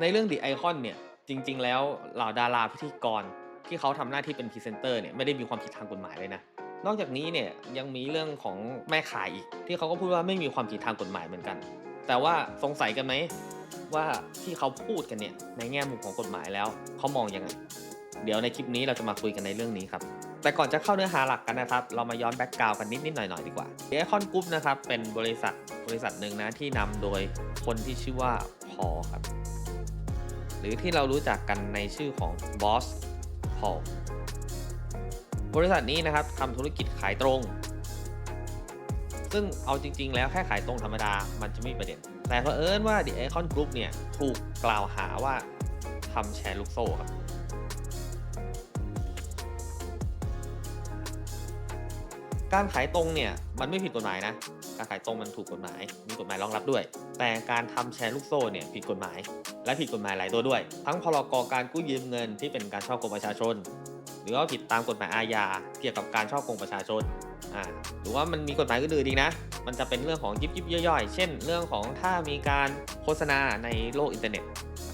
ในเรื่อง The Icon เนี่ยจริง ๆ แล้วเหล่าดาราพิธีกรที่เขาทำหน้าที่เป็นพรีเซนเตอร์เนี่ยไม่ได้มีความผิดทางกฎหมายเลยนะนอกจากนี้เนี่ยยังมีเรื่องของแม่ขายอีก ที่เขาก็พูดว่าไม่มีความผิดทางกฎหมายเหมือนกัน แต่ว่าสงสัยกันไหมว่าที่เขาพูดกันเนี่ยในแง่มุมของกฎหมายแล้วเขามองยังไงเดี๋ยวในคลิปนี้เราจะมาคุยกันในเรื่องนี้ครับแต่ก่อนจะเข้าเนื้อหาหลักกันนะครับ เรามาย้อนแบ็กกราวกันนิดนิดหน่อยหน่อยดีกว่าเอคอนกรุ๊ปนะครับเป็นบริษัทบริษัทหนึ่งนะที่นำโดยคนที่ชื่อว่าพอครับ หรือที่เรารู้จักกันในชื่อของบอสพอบริษัทนี้นะครับทำธุรกิจขายตรง ซึ่งเอาจริง ๆ แล้วแค่ขายตรงธรรมดามันจะไม่มีประเด็น แต่เพอเอิญว่า The Icon Group เนี่ยถูกกล่าวหาว่าทำแชร์ลูกโซ่ครับการขายตรงเนี่ยมันไม่ผิดกฎหมายนะ การขายตรงมันถูกกฎหมาย มีกฎหมายรองรับด้วย แต่การทำแชร์ลูกโซ่เนี่ยผิดกฎหมาย และผิดกฎหมายหลายตัวด้วย ทั้งพรกการกู้ยืมเงินที่เป็นการช่อโกงประชาชน หรือว่าผิดตามกฎหมายอาญาเกี่ยวกับการช่อโกงประชาชนอ่าหรือว่ามันมีกฎหมายอื่นๆอีกนะ มันจะเป็นเรื่องของยิบยิบย่อยๆ เช่น เรื่องของถ้ามีการโฆษณาในโลกอินเทอร์เน็ต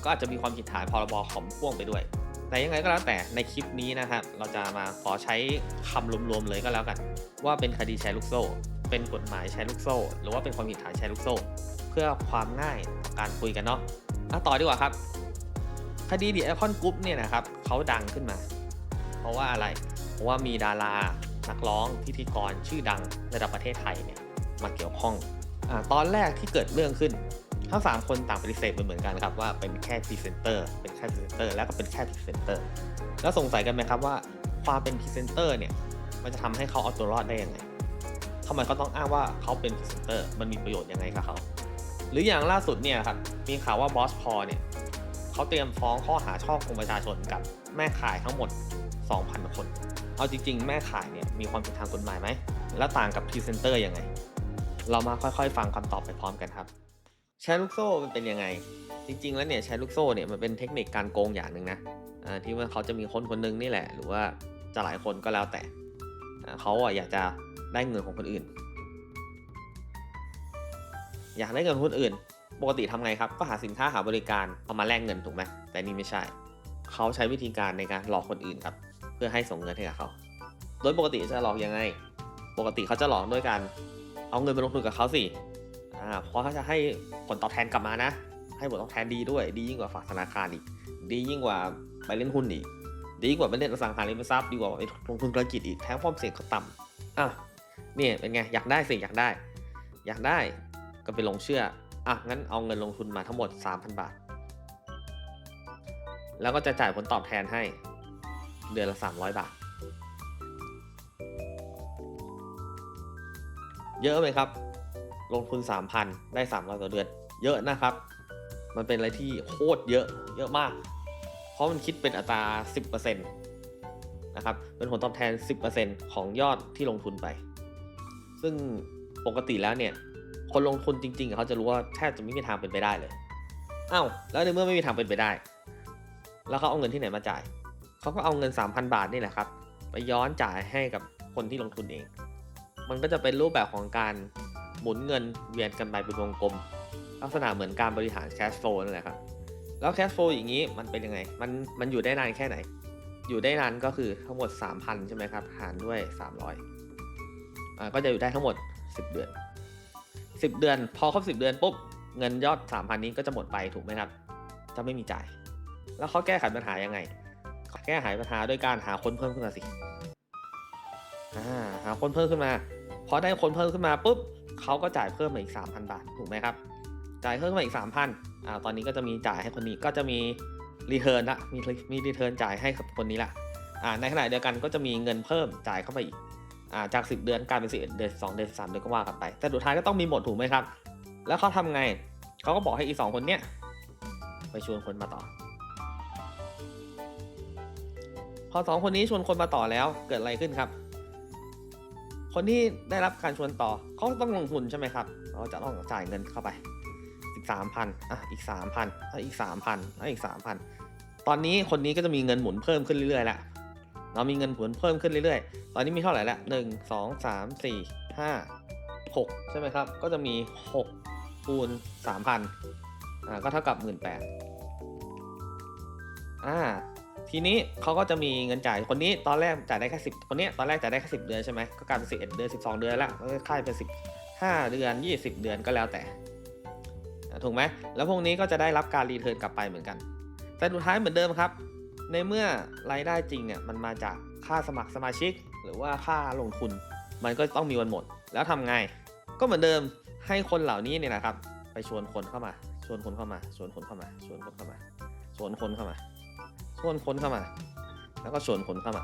ก็อาจจะมีความผิดฐานพรบคอมพ่วงไปด้วย แต่ยังไงก็แล้วแต่ในคลิปนี้นะครับ เราจะมาขอใช้คำรวมๆเลยก็แล้วกัน ว่าเป็นคดีแชร์ลูกโซ่ เป็นกฎหมายแชร์ลูกโซ่ หรือว่าเป็นความผิดฐานแชร์ลูกโซ่ เพื่อความง่ายการคุยกันเนาะ อะต่อดีกว่าครับ คดีดีไอคอนกรุ๊ปเนี่ยนะครับเขาดังขึ้นมา เพราะว่าอะไร เพราะว่ามีดารา นักร้อง พิธีกรชื่อดังระดับประเทศไทยเนี่ยมาเกี่ยวข้องอาตอนแรกที่เกิดเรื่องขึ้น ทั้งสามคนต่างปฏิเสธเหมือนกันครับว่าเป็นแค่พรีเซนเตอร์ เป็นแค่พรีเซนเตอร์ แล้วก็เป็นแค่พรีเซนเตอร์ แล้วสงสัยกันไหมครับว่าความเป็นพรีเซนเตอร์เนี่ย มันจะทำให้เขาเอาตัวรอดได้ยังไงทำไมเขาต้องอ้างว่าเขาเป็นพรีเซนเตอร์ มันมีประโยชน์ยังไงกับเขา หรืออย่างล่าสุดเนี่ยครับมีข่าวว่าบอสพอเนี่ยเขาเตรียมฟ้องข้อหาช่อโกงประชาชนกับแม่ขายทั้งหมด 2,000 คน เอาจริง ๆ แม่ขายเนี่ยมีความผิดทางกฎหมายไหม แล้วต่างกับพรีเซนเตอร์ยังไง เรามาค่อยๆ ฟังคำตอบไปพร้อมกันครับแชร์ลูกโซ่มันเป็นยังไง จริง ๆ แล้วเนี่ยแชร์ลูกโซ่เนี่ยมันเป็นเทคนิคการโกงอย่างหนึ่งนะที่ว่าเขาจะมีคนคนหนึงนี่แหละ หรือว่าจะหลายคนก็แล้วแต่เขาอะอยากจะได้เงินของคนอื่น อยากได้เงินคนอื่น ปกติทำไงครับ ก็หาสินค้าหาบริการเอามาแลกเงินถูกไหมแต่นี่ไม่ใช่ เขาใช้วิธีการในการหลอกคนอื่นครับ เพื่อให้ส่งเงินให้กับเขา โดยปกติจะหลอกยังไง ปกติเขาจะหลอกด้วยการเอาเงินไปลงทุนกับเขาสิอ่าเพราะเขาจะให้ผลตอบแทนกลับมานะ ให้ผลตอบแทนดีด้วย ดียิ่งกว่าฝากธนาคารอีก ดียิ่งกว่าไปเล่นหุ้นอีก ดียิ่งกว่าไปเล่นอสังหาริมทรัพย์ ดีกว่าไปลงทุนธุรกิจอีก แถมความเสี่ยงเขาต่ำอะเนี่ยเป็นไง อยากได้สิ อยากได้ อยากได้ ก็ไปลงเชื่ออะงั้นเอาเงินลงทุนมาทั้งหมด 3,000 บาท แล้วก็จะจ่ายผลตอบแทนให้เดือนละ 300 บาท เยอะไหมครับ ลงทุน 3,000 ได้ 300ต่อเดือน เยอะนะครับ มันเป็นอะไรที่โคตรเยอะเยอะมาก เพราะมันคิดเป็นอัตรา 10%นะครับ เป็นผลตอบแทน 10%ของยอดที่ลงทุนไป ซึ่งปกติแล้วเนี่ย คนลงทุนจริงๆเขาจะรู้ว่าแทบจะไม่มีทางเป็นไปได้เลยอ้าวแล้วในเมื่อไม่มีทางเป็นไปได้ แล้วเขาเอาเงินที่ไหนมาจ่ายเขาก็เอาเงิน 3,000 บาทนี่แหละครับ ไปย้อนจ่ายให้กับคนที่ลงทุนเอง มันก็จะเป็นรูปแบบของการหมุนเงินเวียนกันไปเป็นวงกลม ลักษณะเหมือนการบริหารแคชโฟลนั่นแหละครับแล้วแคชโฟลอย่างนี้มันเป็นยังไง มันมันอยู่ได้นานแค่ไหน อยู่ได้นานก็คือทั้งหมด 3,000 ใช่ไหมครับ หารด้วย 300อ่าก็จะอยู่ได้ทั้งหมด 10 เดือน 10เดือน พอครบ10เดือนปุ๊บเงินยอด3,000นี้ก็จะหมดไปถูกไหมครับ จะไม่มีจ่าย แล้วเขาแก้ไขปัญหายังไง แก้ไขปัญหาด้วยการหาคนเพิ่มขึ้นมาสิาหาคนเพิ่มขึ้นมา พอได้คนเพิ่มขึ้นมาปุ๊บเขาก็จ่ายเพิ่มมาอีก 3,000 บาทถูกไหมครับ จ่ายเพิ่มมาอีก 3,000อ่าตอนนี้ก็จะมีจ่ายให้คนนี้ก็จะมีรีเทิร์นละมีมีรีเทิร์นจ่ายให้กับคนนี้ละอ่าในขณะเดียวกันก็จะมีเงินเพิ่มจ่ายเข้าไปอีก จาก 10 เดือนกลายเป็น10เดือน2เดือน3เดือนก็ว่ากันไป แต่สุดท้ายก็ต้องมีหมดถูกไหมครับ แล้วเขาทำไงเขาก็บอกให้อีก2คนเนี้ยไปชวนคนมาต่อ พอสองคนนี้ชวนคนมาต่อแล้วเกิดอะไรขึ้นครับ คนที่ได้รับการชวนต่อเขาต้องลงทุนใช่ไหมครับ เราจะต้องจ่ายเงินเข้าไป อีกสามพันอะอีกสามพันอะอีกสามพันอะอีกสามพันตอนนี้คนนี้ก็จะมีเงินหมุนเพิ่มขึ้นเรื่อยๆแล้ว เรามีเงินหมุนเพิ่มขึ้นเรื่อยๆ ตอนนี้มีเท่าไหร่แล้วหนึ่งสองสามสี่ห้าหกใช่ไหมครับ ก็จะมีหกคูณสามพันอ่าก็เท่ากับหมื่นแปดอ่าทีนี้เขาก็จะมีเงินจ่ายคนนี้ตอนแรกจ่ายได้แค่สิบคนเนี้ยตอนแรกจ่ายได้แค่สิบเดือนใช่ไหมก็กลายเป็นสิบเอ็ดเดือนสิบสองเดือนแล้วก็ค่ายเป็นสิบห้าเดือนยี่สิบเดือนก็แล้วแต่ถูกไหมแล้วพวกนี้ก็จะได้รับการรีเทิร์นกลับไปเหมือนกัน แต่สุดท้ายเหมือนเดิมครับ ในเมื่อรายได้จริงเนี่ยมันมาจากค่าสมัครสมาชิก หรือว่าค่าลงทุน มันก็ต้องมีวันหมด แล้วทำไง ก็เหมือนเดิมให้คนเหล่านี้เนี่ยนะครับ ไปชวนคนเข้ามา ชวนคนเข้ามา ชวนคนเข้ามา ชวนคนเข้ามา ชวนคนเข้ามา ชวนคนเข้ามา แล้วก็ชวนคนเข้ามา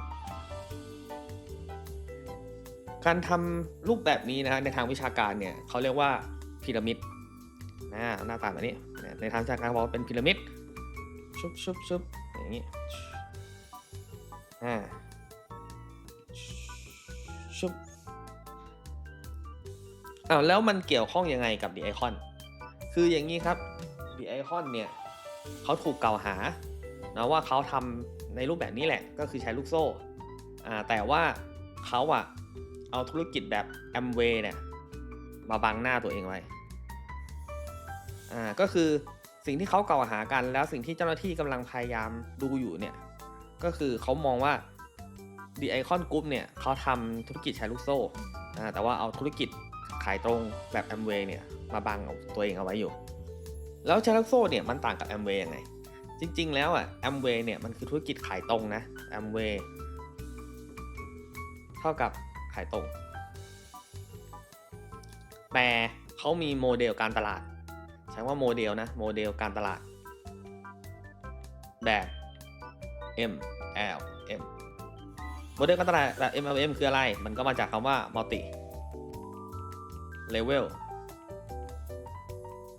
การทำรูปแบบนี้นะฮะในทางวิชาการเนี่ยเขาเรียกว่าพีระมิดนะหน้าตาแบบนี้ในทางวิชาการเขาบอกเป็นพีระมิดชุบชุบชุบ อย่างนี้อ่าชุบอ้าวแล้วมันเกี่ยวข้องยังไงกับดีไอคอนคืออย่างนี้ครับดีไอคอนเนี่ยเขาถูกกล่าวหานะว่าเขาทำในรูปแบบนี้แหละก็คือใช้ลูกโซ่อ่าแต่ว่าเขาอะเอาธุรกิจแบบแอมเวย์เนี่ยมาบังหน้าตัวเองไว้อ่าก็คือ สิ่งที่เขากล่าวหากันแล้วสิ่งที่เจ้าหน้าที่กำลังพยายามดูอยู่เนี่ย ก็คือเขามองว่า The Icon Group เนี่ยเขาทำธุรกิจใช้ลูกโซ่แต่ว่าเอาธุรกิจขายตรงแบบ Amway เนี่ยมาบังเอาตัวเองเอาไว้อยู่ แล้วใช้ลูกโซ่เนี่ยมันต่างกับ Amway ยังไงจริง ๆ แล้วอะ Amway เนี่ยมันคือธุรกิจขายตรงนะ Amway เท่ากับขายตรง แต่เขามีโมเดลการตลาด ใช้ว่าโมเดลนะ โมเดลการตลาด แบบ MLM โมเดลการตลาดแบบ MLM คืออะไร มันก็มาจากคำว่า multi level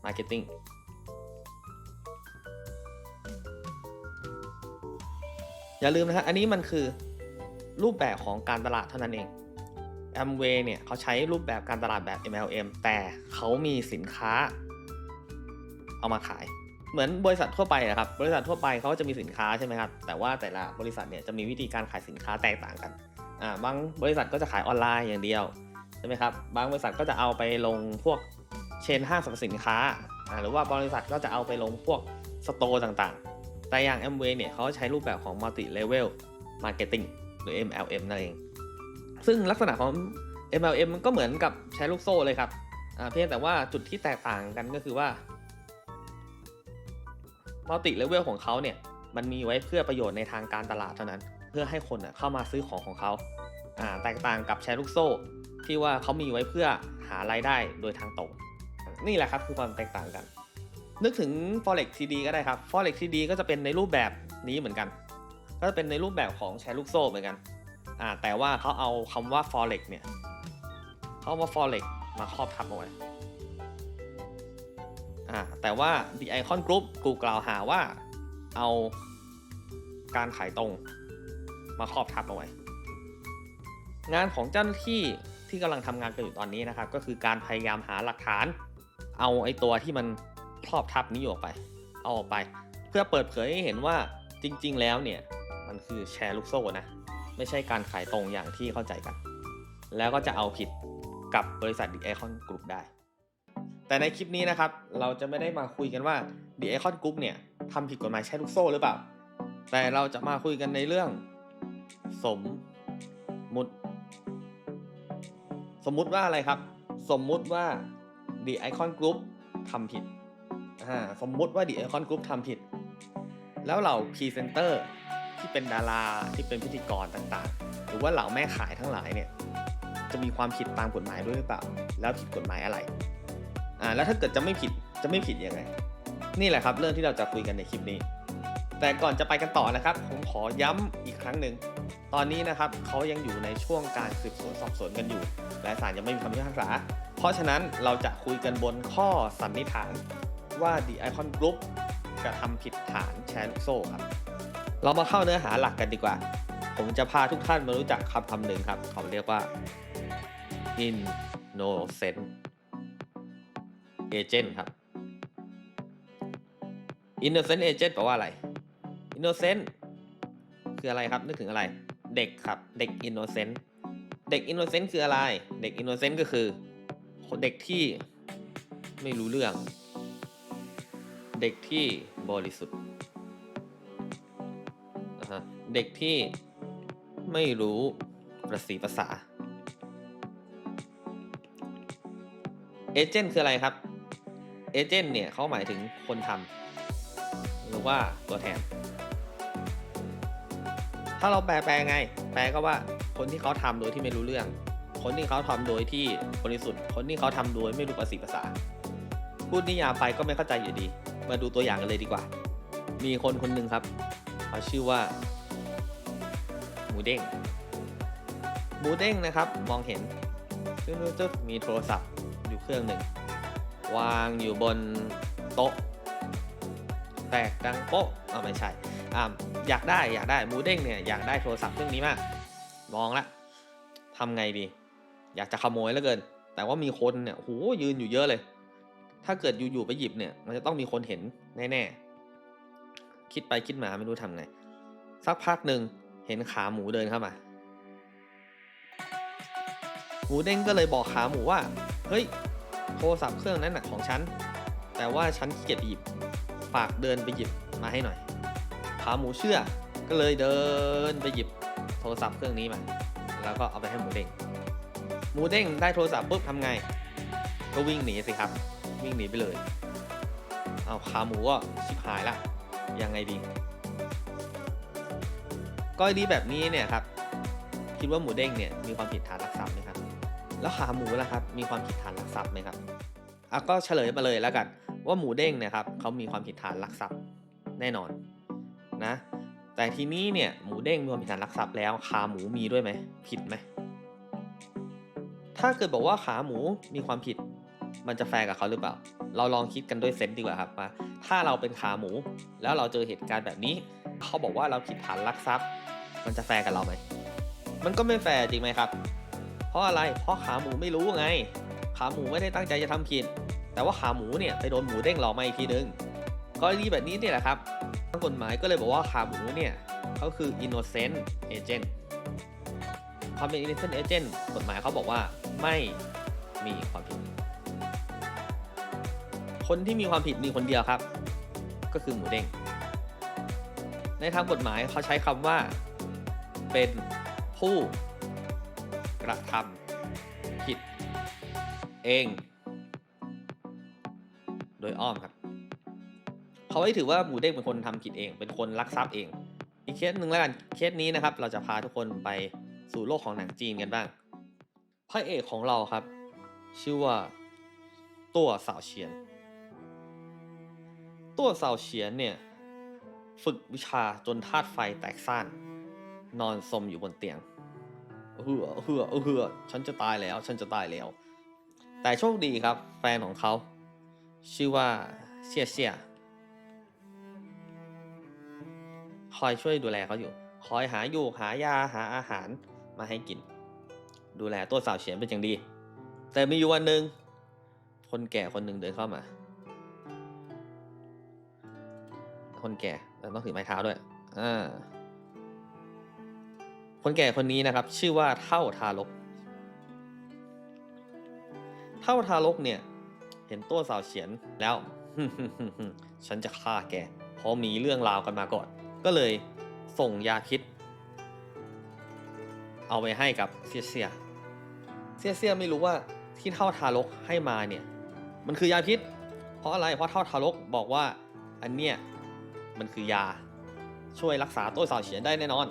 marketing อย่าลืมนะฮะอันนี้มันคือรูปแบบของการตลาดเท่านั้นเอง Amway เนี่ยเขาใช้รูปแบบการตลาดแบบ MLM แต่เขามีสินค้า เอามาขาย เหมือนบริษัททั่วไปอะครับ บริษัททั่วไปเขาจะมีสินค้าใช่ไหมครับ แต่ว่าแต่ละบริษัทเนี่ยจะมีวิธีการขายสินค้าแตกต่างกัน อ่า บางบริษัทก็จะขายออนไลน์อย่างเดียวใช่ไหมครับ บางบริษัทก็จะเอาไปลงพวกเชนห้างสรรพสินค้า อ่า หรือว่าบริษัทก็จะเอาไปลงพวกสโตร์ต่างๆ แต่อย่าง m w a y เนี่ยเขาใช้รูปแบบของ multi level marketing หรือ MLM นั่นเอง ซึ่งลักษณะของ MLM มันก็เหมือนกับใช้ลูกโซ่เลยครับอ่าเพียงแต่ว่าจุดที่แตกต่างกันก็คือว่า มัลติเลเวลของเขาเนี่ยมันมีไว้เพื่อประโยชน์ในทางการตลาดเท่านั้น เพื่อให้คนน่ะเข้ามาซื้อของของเขาอ่าแตกต่างกับแชร์ลูกโซ่ ที่ว่าเขามีไว้เพื่อหารายได้โดยทางตรงนี่แหละครับคือความแตกต่างกัน นึกถึง forex TD ก็ได้ครับ forex TD ก็จะเป็นในรูปแบบนี้เหมือนกัน ก็จะเป็นในรูปแบบของแชร์ลูกโซ่เหมือนกันอ่าแต่ว่าเขาเอาคำว่า forex เนี่ยเขาเอามา forex มาครอบทับเอาไว้ อ่าแต่ว่า The Icon Group กูกล่าวหาว่าเอาการขายตรงมาครอบทับเอาไว้ งานของเจ้าหน้าที่ที่กำลังทำงานกันอยู่ตอนนี้นะครับ ก็คือการพยายามหาหลักฐาน เอาไอ้ตัวที่มันครอบทับนี้ออกไป เอาออกไป เพื่อเปิดเผยให้เห็นว่าจริง ๆ แล้วเนี่ย มันคือแชร์ลูกโซ่นะ ไม่ใช่การขายตรงอย่างที่เข้าใจกัน แล้วก็จะเอาผิดกับบริษัท The Icon Group ได้ แต่ในคลิปนี้นะครับ เราจะไม่ได้มาคุยกันว่า The Icon Group เนี่ยทำผิดกฎหมายใช้ลูกโซ่หรือเปล่า แต่เราจะมาคุยกันในเรื่อง สมมุติ สมมุติว่าอะไรครับ สมมุติว่า The Icon Group ทำผิดอ่าสมมุติว่า The Icon Group ทำผิด แล้วเหล่าพรีเซนเตอร์ที่เป็นดาราที่เป็นพิธีกรต่างๆ หรือว่าเหล่าแม่ขายทั้งหลายเนี่ยจะมีความผิดตามกฎหมายด้วยหรือเปล่า แล้วผิดกฎหมายอะไร อ่าแล้วถ้าเกิดจะไม่ผิดจะไม่ผิดยังไง นี่แหละครับเรื่องที่เราจะคุยกันในคลิปนี้ แต่ก่อนจะไปกันต่อนะครับ ผมขอย้ำอีกครั้งหนึ่งตอนนี้นะครับเขายังอยู่ในช่วงการสืบสวนสอบสวนกันอยู่ และศาลยังไม่มีคำพิพากษา เพราะฉะนั้นเราจะคุยกันบนข้อสันนิษฐานว่า The Icon Group กระทำผิดฐานแชร์ลูกโซ่ครับ เรามาเข้าเนื้อหาหลักกันดีกว่า ผมจะพาทุกท่านมารู้จักคำคำหนึ่งครับ เขาเรียกว่า innocent agent ครับ innocent agent แปลว่าอะไร innocent คืออะไรครับ นึกถึงอะไร เด็กครับ เด็ก innocent เด็ก innocent คืออะไร เด็ก innocent ก็คือ เด็กที่ไม่รู้เรื่อง เด็กที่บริสุทธิ์ฮะเด็กที่ไม่รู้ประสีภาษาเอเจนต์คืออะไรครับ เอเจนต์เนี่ยเขาหมายถึงคนทำหรือว่าตัวแทน ถ้าเราแปลแปลไง แปลก็ว่าคนที่เขาทำโดยที่ไม่รู้เรื่อง คนที่เขาทำโดยที่บริสุทธิ์ คนที่เขาทำโดยไม่รู้ภาษีภาษา พูดนิยามไปก็ไม่เข้าใจอยู่ดี มาดูตัวอย่างกันเลยดีกว่า มีคนคนหนึ่งครับเขาชื่อว่า หมูเด้งหมูเด้งนะครับมองเห็นจุ๊จุ๊มีโทรศัพท์อยู่เครื่องหนึ่ง วางอยู่บนโต๊ะ แตกดังโป๊ะอ่าไม่ใช่อ่าอยากได้อยากได้มูเด้งเนี่ยอยากได้โทรศัพท์เครื่องนี้มาก มองละทำไงดี อยากจะขโมยแล้วเกิน แต่ว่ามีคนเนี่ยโหยืนอยู่เยอะเลย ถ้าเกิดอยู่ๆไปหยิบเนี่ย มันจะต้องมีคนเห็นแน่ๆคิดไปคิดมาไม่รู้ทำไง สักพักหนึ่งเห็นขาหมูเดินเข้ามาหมูเด้งก็เลยบอกขาหมูว่า เฮ้ย โทรศัพท์เครื่องนั้นนะของฉัน แต่ว่าฉันขี้เกียจหยิบ ฝากเดินไปหยิบมาให้หน่อย ขาหมูเชื่อ ก็เลยเดินไปหยิบโทรศัพท์เครื่องนี้มา แล้วก็เอาไปให้หมูเด้ง หมูเด้งได้โทรศัพท์ปุ๊บทำไง ก็วิ่งหนีสิครับ วิ่งหนีไปเลย เอาขาหมูก็ชิบหายละ ยังไงดี ก้อยดีแบบนี้เนี่ยครับ คิดว่าหมูเด้งเนี่ยมีความผิดฐานลักทรัพย์ไหมครับ แล้วขาหมูล่ะครับมีความผิดฐานลักทรัพย์ไหมครับอะก็เฉลยมาเลยแล้วกัน ว่าหมูเด้งเนี่ยครับเขามีความผิดฐานลักทรัพย์แน่นอนนะแต่ทีนี้เนี่ยหมูเด้งมีความผิดฐานลักทรัพย์แล้วขาหมูมีด้วยไหมผิดไหมถ้าเกิดบอกว่าขาหมูมีความผิด มันจะแฟร์กับเขาหรือเปล่า เราลองคิดกันด้วยเซนส์ดีกว่าครับว่าถ้าเราเป็นขาหมู แล้วเราเจอเหตุการณ์แบบนี้ เขาบอกว่าเราผิดฐานลักทรัพย์ มันจะแฟร์กับเราไหมมันก็ไม่แฟร์จริงไหมครับ เพราะอะไรเพราะขาหมูไม่รู้ไง ขาหมูไม่ได้ตั้งใจจะทำผิด แต่ว่าขาหมูเนี่ยไปโดนหมูเด้งหลอกมาอีกทีนึงกรณีแบบนี้เนี่ยแหละครับทางกฎหมายก็เลยบอกว่าขาหมูเนี่ยเขาคือ innocent agent ความเป็น innocent agent กฎหมายเขาบอกว่าไม่มีความผิด คนที่มีความผิดมีคนเดียวครับ ก็คือหมูเด้ง ในทางกฎหมายเขาใช้คำว่าเป็นผู้ กระทำผิดเอง โดยอ้อมครับ เขาไม่ถือว่าหมูเด้งเป็นคนทำผิดเอง เป็นคนลักทรัพย์เอง อีกเคสหนึ่งแล้วกันเคสนี้นะครับ เราจะพาทุกคนไปสู่โลกของหนังจีนกันบ้างพระเอกของเราครับ ชื่อว่าตัวสาวเฉียน ตัวสาวเฉียนเนี่ยฝึกวิชาจนธาตุไฟแตกซ่าน นอนสมอยู่บนเตียง เฮือเฮือเฮือฉันจะตายแล้ว ฉันจะตายแล้ว แต่โชคดีครับ แฟนของเขา ชื่อว่าเซียเซียคอยช่วยดูแลเขาอยู่ คอยหาอยู่หายาหาอาหารมาให้กิน ดูแลตัวสาวเฉียนเป็นอย่างดี แต่มีอยู่วันหนึ่งคนแก่คนหนึ่งเดินเข้ามา คนแก่แต่ต้องถือไม้เท้าด้วย อ่า คนแก่คนนี้นะครับ ชื่อว่าเท่าทารก เท่าทารกเนี่ย เห็นตัวสาวเฉียนแล้ว ฉันจะฆ่าแกเพราะมีเรื่องราวกันมาก่อน ก็เลยส่งยาพิษเอาไปให้กับเซียเซียเซียเซียไม่รู้ว่าที่เท่าทารกให้มาเนี่ย มันคือยาพิษ เพราะอะไรเพราะเท่าทารกบอกว่าอันเนี้ยมันคือยาช่วยรักษาตัวสาวเฉียนได้แน่นอน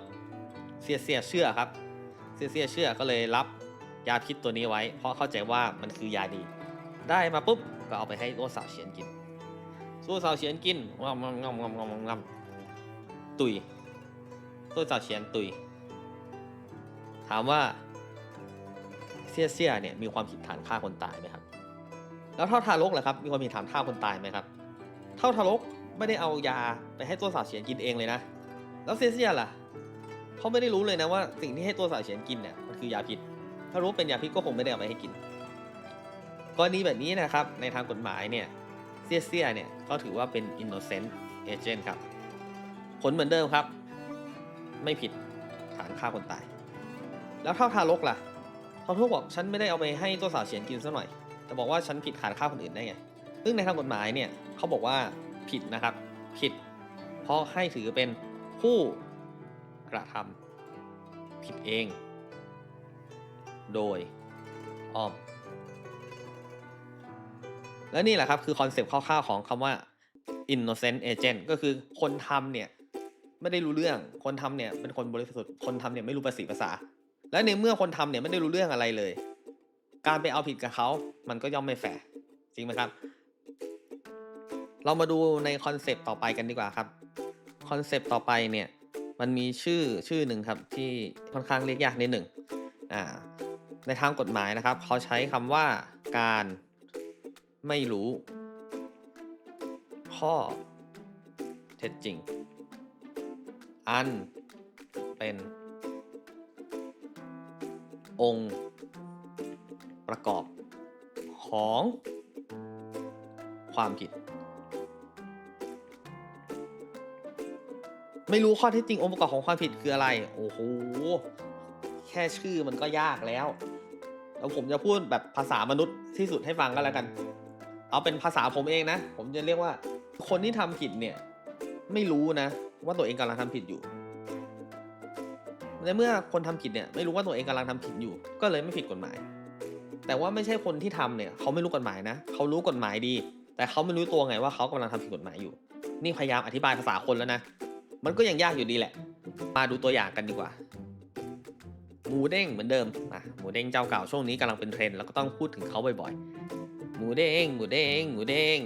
เซียเซียเชื่อครับเซียเซียเชื่อก็เลยรับยาพิษตัวนี้ไว้ เพราะเข้าใจว่ามันคือยาดี ได้มาปุ๊บก็เอาไปให้ตัวสาวเฉียนกินตัวสาวเฉียนกินงำงำงำงำงำงำตุยตัวสาวเฉียนตุย ถามว่าเซียเซียเนี่ยมีความผิดฐานฆ่าคนตายไหมครับ แล้วเท่าทารกล่ะครับ มีความผิดฐานฆ่าคนตายไหมครับ เท่าทารกไม่ได้เอายาไปให้ตัวสาวเฉียนกินเองเลยนะ แล้วเซียเซียล่ะ เขาไม่ได้รู้เลยนะว่าสิ่งที่ให้ตัวสาวเฉียนกินเนี่ยมันคือยาพิษ ถ้ารู้เป็นยาพิษก็คงไม่ได้เอาไปให้กินกรณีแบบนี้นะครับในทางกฎหมายเนี่ยเซียเซียเนี่ยก็ถือว่าเป็น innocent agent ครับ ผลเหมือนเดิมครับ ไม่ผิดฐานฆ่าคนตาย แล้วเท่าทารกล่ะทารกบอกฉันไม่ได้เอาไปให้ตัวสาวเฉียนกินซะหน่อย แต่บอกว่าฉันผิดฐานฆ่าคนอื่นได้ไงซึ่งในทางกฎหมายเนี่ยเขาบอกว่าผิดนะครับ ผิด เพราะให้ถือเป็นผู้ กระทำผิดเอง โดยอ้อม และนี่แหละครับคือคอนเซปต์คร่าวๆของคำว่า innocent agent ก็คือคนทำเนี่ย ไม่ได้รู้เรื่อง คนทำเนี่ยเป็นคนบริสุทธิ์ คนทำเนี่ยไม่รู้ภาษีภาษา และในเมื่อคนทำเนี่ยไม่ได้รู้เรื่องอะไรเลย การไปเอาผิดกับเขา มันก็ย่อมไม่แฟร์จริงไหมครับ เรามาดูในคอนเซปต์ต่อไปกันดีกว่าครับ คอนเซปต์ต่อไปเนี่ย มันมีชื่อชื่อหนึ่งครับที่ค่อนข้างเรียกยากนิดหนึ่งอ่าในทางกฎหมายนะครับ เขาใช้คำว่าการไม่รู้ ข้อเท็จจริง อันเป็น องค์ ประกอบของความผิด ไม่รู้ข้อเท็จจริงองค์ประกอบของความผิดคืออะไร โอ้โห แค่ชื่อมันก็ยากแล้วแล้วผมจะพูดแบบภาษามนุษย์ที่สุดให้ฟังก็แล้วกัน เอาเป็นภาษาผมเองนะ ผมจะเรียกว่า คนที่ทำผิดเนี่ย ไม่รู้นะ ว่าตัวเองกำลังทำผิดอยู่ในเมื่อคนทำผิดเนี่ยไม่รู้ว่าตัวเองกำลังทำผิดอยู่ ก็เลยไม่ผิดกฎหมาย แต่ว่าไม่ใช่คนที่ทำเนี่ย เขาไม่รู้กฎหมายนะ เขารู้กฎหมายดี แต่เขาไม่รู้ตัวไงว่าเขากำลังทำผิดกฎหมายอยู่ นี่พยายามอธิบายภาษาคนแล้วนะ มันก็ยังยากอยู่ดีแหละ มาดูตัวอย่างกันดีกว่าหมูเด้งเหมือนเดิมอะหมูเด้งเจ้าเก่าช่วงนี้กำลังเป็นเทรนด์แล้วก็ต้องพูดถึงเขาบ่อยๆ หมูเด้ง หมูเด้ง หมูเด้ง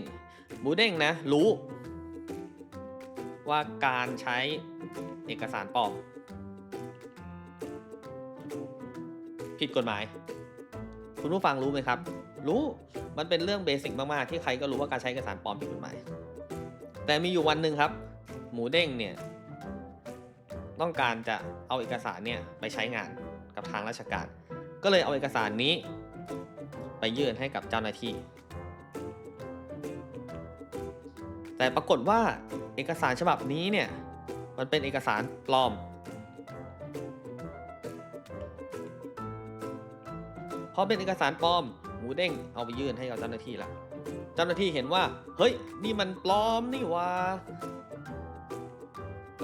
หมูเด้งนะ รู้ ว่าการใช้เอกสารปลอมผิดกฎหมาย คุณผู้ฟังรู้ไหมครับ รู้ มันเป็นเรื่องเบสิกมากๆ ที่ใครก็รู้ว่าการใช้เอกสารปลอมผิดกฎหมาย แต่มีอยู่วันหนึ่งครับ หมูเด้งเนี่ยต้องการจะเอาเอกสารเนี่ยไปใช้งานกับทางราชการ ก็เลยเอาเอกสารนี้ ไปยื่นให้กับเจ้าหน้าที่ แต่ปรากฏว่าเอกสารฉบับนี้เนี่ยมันเป็นเอกสารปลอม พอเป็นเอกสารปลอม หมูเด้งเอาไปยื่นให้กับเจ้าหน้าที่ละ เจ้าหน้าที่เห็นว่า เฮ้ย นี่มันปลอมนี่ว่า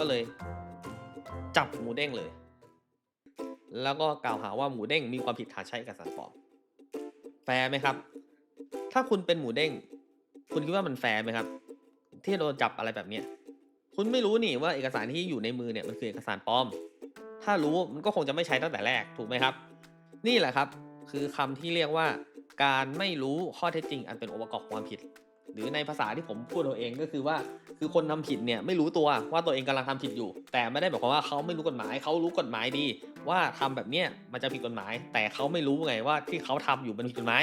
ก็เลยจับหมูเด้งเลย แล้วก็กล่าวหาว่าหมูเด้งมีความผิดฐานใช้เอกสารปลอมแฟร์ไหมครับ ถ้าคุณเป็นหมูเด้ง คุณคิดว่ามันแฟร์ไหมครับ ที่โดนจับอะไรแบบเนี้ยคุณไม่รู้นี่ว่าเอกสารที่อยู่ในมือเนี่ยมันคือเอกสารปลอม ถ้ารู้มันก็คงจะไม่ใช้ตั้งแต่แรกถูกไหมครับ นี่แหละครับ คือคำที่เรียกว่า การไม่รู้ข้อเท็จจริง อันเป็นองค์ประกอบความผิด หรือในภาษาที่ผมพูดเอาเองก็คือว่าคือคนทำผิดเนี่ยไม่รู้ตัวว่าตัวเองกำลังทำผิดอยู่ แต่ไม่ได้บอกความว่าเขาไม่รู้กฎหมายเขารู้กฎหมายดี ว่าทำแบบเนี้ยมันจะผิดกฎหมาย แต่เขาไม่รู้ไงว่าที่เขาทำอยู่มันผิดกฎหมาย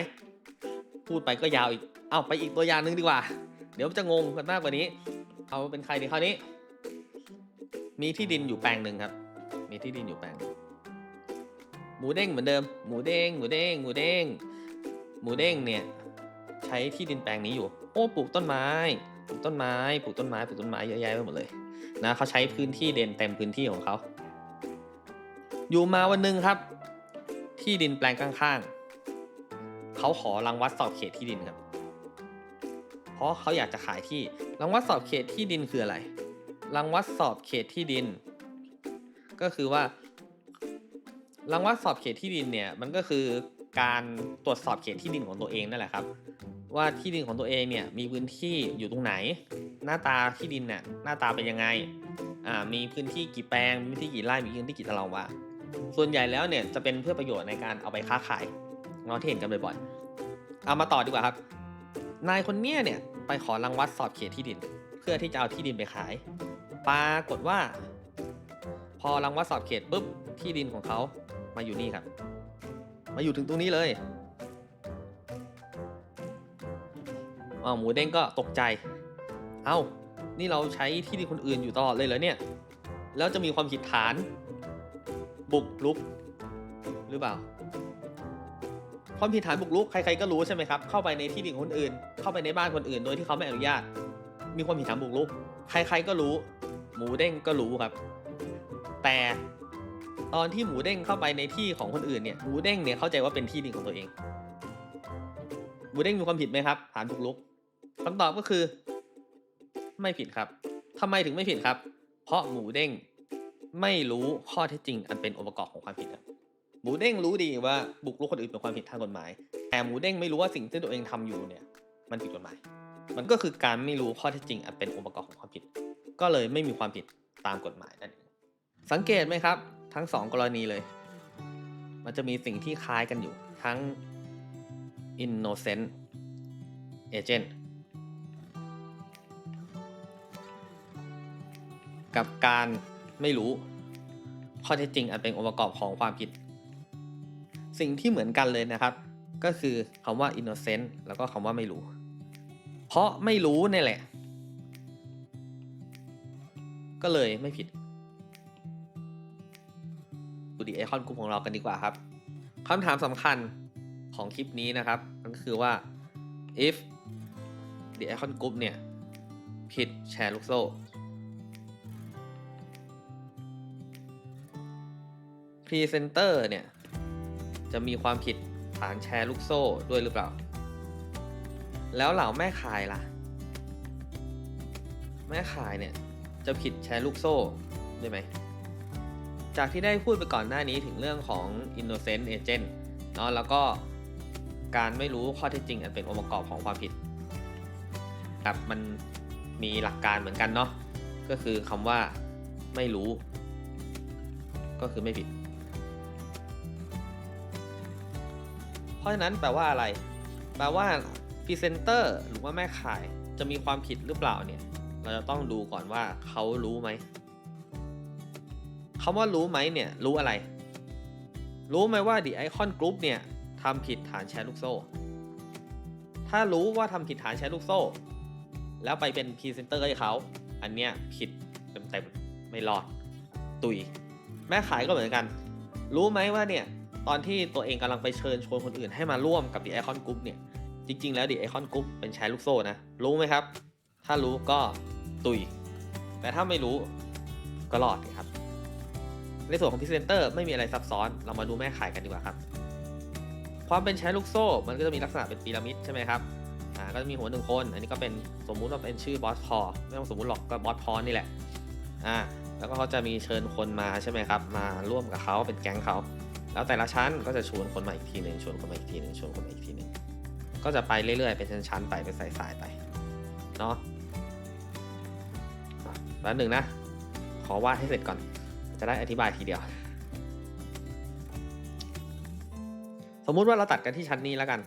พูดไปก็ยาวอีกเอาไปอีกตัวอย่างหนึ่งดีกว่า เดี๋ยวจะงงกันมากกว่านี้ เอาเป็นใครดีคราวนี้ มีที่ดินอยู่แปลงหนึ่งครับ มีที่ดินอยู่แปลงหมูเด้งเหมือนเดิม หมูเด้งหมูเด้งหมูเด้งหมูเด้งเนี่ย ใช้ที่ดินแปลงนี้อยู่ โอ้ปลูกต้นไม้ ปลูกต้นไม้ ปลูกต้นไม้ ปลูกต้นไม้เยอะแยะไปหมดเลยนะเขาใช้พื้นที่เด่นเต็มพื้นที่ของเขา อยู่มาวันหนึ่งครับ ที่ดินแปลงข้างๆ เขาขอรังวัดสอบเขตที่ดินครับ เพราะเขาอยากจะขายที่ รังวัดสอบเขตที่ดินคืออะไร รังวัดสอบเขตที่ดิน ก็คือว่า รังวัดสอบเขตที่ดินเนี่ยมันก็คือ การตรวจสอบเขตที่ดินของตัวเองนั่นแหละครับ ว่าที่ดินของตัวเองเนี่ยมีพื้นที่อยู่ตรงไหน หน้าตาที่ดินเนี่ยหน้าตาเป็นยังไงอ่ามีพื้นที่กี่แปลงมีพื้นที่กี่ไร่มีพื้นที่กี่ตารางวาส่วนใหญ่แล้วเนี่ยจะเป็นเพื่อประโยชน์ในการเอาไปค้าขายเราที่เห็นกันบ่อยๆเอามาต่อดีกว่าครับ นายคนเนี้ยเนี่ยไปขอรังวัดสอบเขตที่ดิน เพื่อที่จะเอาที่ดินไปขายปรากฏว่า พอรังวัดสอบเขตปุ๊บที่ดินของเขามาอยู่นี่ครับ มาอยู่ถึงตรงนี้เลยอ๋อหมูเด้งก็ตกใจ เอ้า นี่เราใช้ที่ดินคนอื่นอยู่ตลอดเลยเหรอเนี่ย แล้วจะมีความผิดฐาน บุกรุก หรือเปล่า ความผิดฐานบุกรุกใครๆก็รู้ใช่ไหมครับ เข้าไปในที่ดินคนอื่น เข้าไปในบ้านคนอื่น โดยที่เขาไม่อนุญาต มีความผิดฐานบุกรุก ใครๆก็รู้ หมูเด้งก็รู้ครับ แต่ ตอนที่หมูเด้งเข้าไปในที่ของคนอื่นเนี่ยหมูเด้งเนี่ยเข้าใจว่าเป็นที่ดินของตัวเอง หมูเด้งมีความผิดไหมครับฐานบุกรุกคำตอบก็คือ ไม่ผิดครับทำไมถึงไม่ผิดครับ เพราะหมูเด้งไม่รู้ข้อเท็จจริง อันเป็นองค์ประกอบของความผิดหมูเด้งรู้ดีว่าบุกรุกคนอื่นเป็นความผิดทางกฎหมาย แต่หมูเด้งไม่รู้ว่าสิ่งที่ตัวเองทำอยู่เนี่ย มันผิดกฎหมาย มันก็คือการไม่รู้ข้อเท็จจริง อันเป็นองค์ประกอบของความผิด ก็เลยไม่มีความผิดตามกฎหมายนั่นเองสังเกตไหมครับ ทั้งสองกรณีเลย มันจะมีสิ่งที่คล้ายกันอยู่ ทั้ง innocent agent กับการไม่รู้ข้อเท็จจริงอันเป็นองค์ประกอบของความผิด สิ่งที่เหมือนกันเลยนะครับ ก็คือคำว่า innocent แล้วก็คำว่าไม่รู้ เพราะไม่รู้นี่แหละ ก็เลยไม่ผิด ดูดีไอคอนกลุ่มของเรากันดีกว่าครับคำถามสำคัญของคลิปนี้นะครับนั่นก็คือว่า if the icon group เนี่ย ผิดแชร์ลูกโซ่พรีเซนเตอร์เนี่ย จะมีความผิดฐานแชร์ลูกโซ่ด้วยหรือเปล่า แล้วเหล่าแม่ขายล่ะ แม่ขายเนี่ย จะผิดแชร์ลูกโซ่ด้วยไหม จากที่ได้พูดไปก่อนหน้านี้ถึงเรื่องของ innocent agent เนาะแล้วก็การไม่รู้ข้อเท็จจริงอันเป็นองค์ประกอบของความผิดครับมันมีหลักการเหมือนกันเนาะก็คือคำว่าไม่รู้ ก็คือไม่ผิด เพราะฉะนั้นแปลว่าอะไร แปลว่าพรีเซนเตอร์หรือว่าแม่ขายจะมีความผิดหรือเปล่าเนี่ย เราจะต้องดูก่อนว่าเขารู้ไหม คำว่ารู้ไหมเนี่ยรู้อะไร รู้ไหมว่า The Icon Group เนี่ยทำผิดฐานแชร์ลูกโซ่ ถ้ารู้ว่าทำผิดฐานแชร์ลูกโซ่ แล้วไปเป็นพรีเซนเตอร์ให้เขา อันเนี้ยผิดเต็มๆไม่รอด ตุย แม่ขายก็เหมือนกัน รู้ไหมว่าเนี่ยตอนที่ตัวเองกำลังไปเชิญชวนคนอื่นให้มาร่วมกับ The Icon Group เนี่ยจริง ๆ แล้ว The Icon Group เป็นแชร์ลูกโซ่นะ รู้ไหมครับ ถ้ารู้ก็ตุย แต่ถ้าไม่รู้ก็รอดครับ ในส่วนของพรีเซนเตอร์ไม่มีอะไรซับซ้อน เรามาดูแม่ขายกันดีกว่าครับ ความเป็นแชร์ลูกโซ่ มันก็จะมีลักษณะเป็นพีระมิดใช่ไหมครับ อ่า ก็จะมีหัวหนึ่งคน อันนี้ก็เป็นสมมุติว่าเป็นชื่อบอสพอไม่ต้องสมมุติหรอกก็บอสพอนี่แหละ อ่า แล้วก็เขาจะมีเชิญคนมาใช่ไหมครับ มาร่วมกับเขาเป็นแก๊งเขา แล้วแต่ละชั้นก็จะชวนคนมาอีกทีหนึ่งชวนคนมาอีกทีหนึ่งชวนคนมาอีกทีหนึ่งก็จะไปเรื่อยๆ เป็นชั้นๆไปเป็นสายๆไป เนาะอะแป๊บหนึ่งนะ ขอวาดให้เสร็จก่อน จะได้อธิบายทีเดียว สมมุติว่าเราตัดกันที่ชั้นนี้แล้วกัน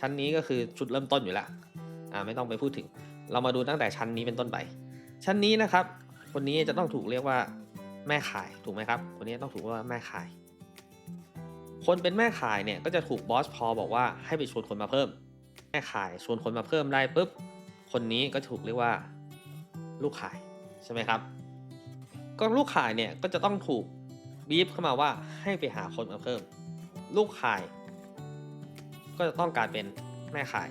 ชั้นนี้ก็คือชุดเริ่มต้นอยู่แล้วอ่าไม่ต้องไปพูดถึง เรามาดูตั้งแต่ชั้นนี้เป็นต้นไป ชั้นนี้นะครับ คนนี้จะต้องถูกเรียกว่าแม่ขายถูกไหมครับ คนนี้ต้องถูกว่าแม่ขาย คนเป็นแม่ขายเนี่ยก็จะถูกบอสพอบอกว่าให้ไปชวนคนมาเพิ่ม แม่ขายชวนคนมาเพิ่มได้ปุ๊บคนนี้ก็ถูกเรียกว่าลูกขายใช่ไหมครับ ก็ลูกขายเนี่ยก็จะต้องถูกบีฟเข้ามาว่าให้ไปหาคนมาเพิ่ม ลูกขาย ก็จะต้องการเป็นแม่ขาย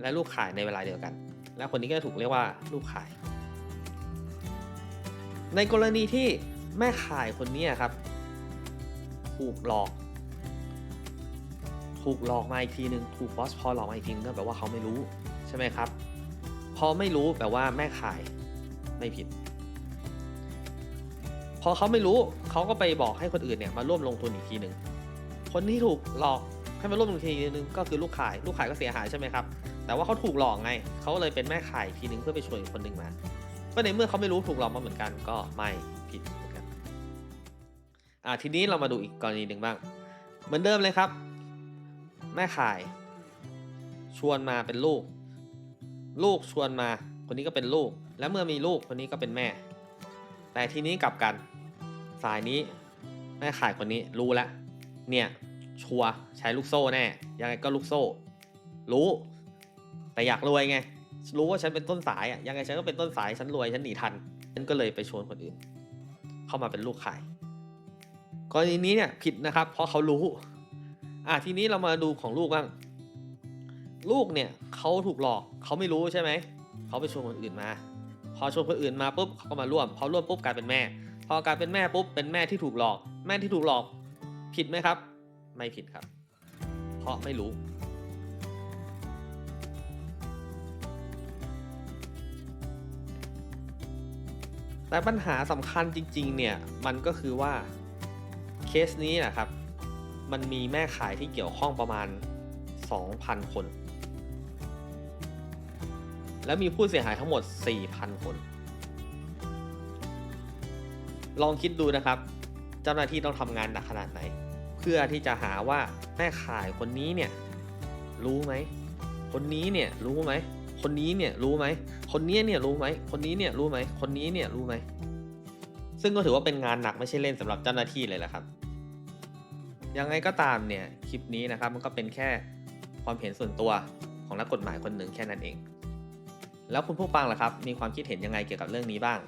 และลูกขายในเวลาเดียวกัน และคนนี้ก็จะถูกเรียกว่าลูกขาย ในกรณีที่แม่ขายคนนี้ครับ ถูกหลอก ถูกหลอกมาอีกทีหนึ่งถูกบอสพอหลอกมาอีกทีนึงก็แปลว่าเขาไม่รู้ใช่ไหมครับ พอไม่รู้แปลว่าแม่ขายไม่ผิด อเขาไม่รู้เขาก็ไปบอกให้คนอื่นเนี่ยมาร่วมลงทุนอีกทีหนึ่งคนที่ถูกหลอกให้มาร่วมลงทุนอีกทีหนึ่งก็คือลูกขาย ลูกขายก็เสียหายใช่ไหมครับ แต่ว่าเขาถูกหลอกไงเขาเลยเป็นแม่ขายทีหนึ่งเพื่อไปชวนอีกคนหนึ่งมาก็ในเมื่อเขาไม่รู้ถูกหลอกมาเหมือนกันก็ไม่ผิดเหมือนกันอ่าทีนี้เรามาดูอีกกรณีหนึ่งบ้าง เหมือนเดิมเลยครับ แม่ขาย ชวนมาเป็นลูก ลูกชวนมา คนนี้ก็เป็นลูก และเมื่อมีลูกคนนี้ก็เป็นแม่ แต่ทีนี้กลับกัน สายนี้แม่ขายคนนี้รู้แล้วเนี่ยชัวใช้ลูกโซ่แน่ ยังไงก็ลูกโซ่ รู้ แต่อยากรวยไง รู้ว่าฉันเป็นต้นสายอะยังไงฉันก็เป็นต้นสายฉันรวยฉันหนีทันฉันก็เลยไปชวนคนอื่น เข้ามาเป็นลูกขายกรณีนี้เนี่ยผิดนะครับ เพราะเขารู้ อะทีนี้เรามาดูของลูกบ้าง ลูกเนี่ยเขาถูกหลอกเขาไม่รู้ใช่ไหมเขาไปชวนคนอื่นมา พอชวนคนอื่นมาปุ๊บเขาก็มาร่วมพอร่วมปุ๊บกลายเป็นแม่ พอกลายเป็นแม่ปุ๊บเป็นแม่ที่ถูกหลอก แม่ที่ถูกหลอก ผิดไหมครับ ไม่ผิดครับ เพราะไม่รู้แต่ปัญหาสำคัญจริงๆ เนี่ย มันก็คือว่าเคสนี้นะครับ มันมีแม่ขายที่เกี่ยวข้องประมาณ 2,000 คน และมีผู้เสียหายทั้งหมด 4,000 คน ลองคิดดูนะครับ เจ้าหน้าที่ต้องทำงานหนักขนาดไหน เพื่อที่จะหาว่าแม่ขายคนนี้เนี่ยรู้ไหม คนนี้เนี่ยรู้ไหม คนนี้เนี่ยรู้ไหม คนนี้เนี่ยรู้ไหม คนนี้เนี่ยรู้ไหม คนนี้เนี่ยรู้ไหม ซึ่งก็ถือว่าเป็นงานหนักไม่ใช่เล่นสำหรับเจ้าหน้าที่เลยแหละครับ ยังไงก็ตามเนี่ยคลิปนี้นะครับมันก็เป็นแค่ความเห็นส่วนตัวของนักกฎหมายคนหนึ่งแค่นั้นเอง แล้วคุณผู้ฟังล่ะครับ มีความคิดเห็นยังไงเกี่ยวกับเรื่องนี้บ้าง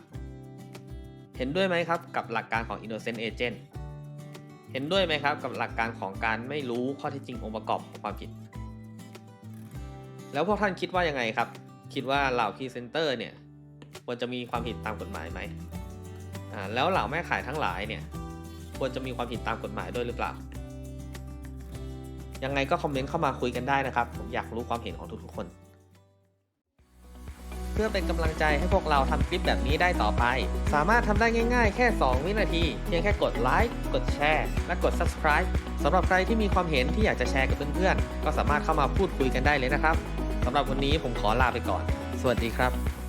เห็นด้วยไหมครับกับหลักการของ innocent agent เห็นด้วยไหมครับกับหลักการของการไม่รู้ข้อเท็จจริงองค์ประกอบของความผิด แล้วพวกท่านคิดว่ายังไงครับ คิดว่าเหล่าพรีเซนเตอร์เนี่ยควรจะมีความผิดตามกฎหมายไหมอ่าแล้วเหล่าแม่ขายทั้งหลายเนี่ยควรจะมีความผิดตามกฎหมายด้วยหรือเปล่า ยังไงก็คอมเมนต์เข้ามาคุยกันได้นะครับ ผมอยากรู้ความเห็นของทุกๆคน พื่อเป็นกำลังใจให้พวกเราทำคลิปแบบนี้ได้ต่อไป สามารถทำได้ง่ายๆ แค่ 2 วินาที เพียงแค่กดไลค์กดแชร์ และกด subscribe สำหรับใครที่มีความเห็นที่อยากจะแชร์กับเพื่อนๆก็สามารถเข้ามาพูดคุยกันได้เลยนะครับสำหรับวันนี้ผมขอลาไปก่อน สวัสดีครับ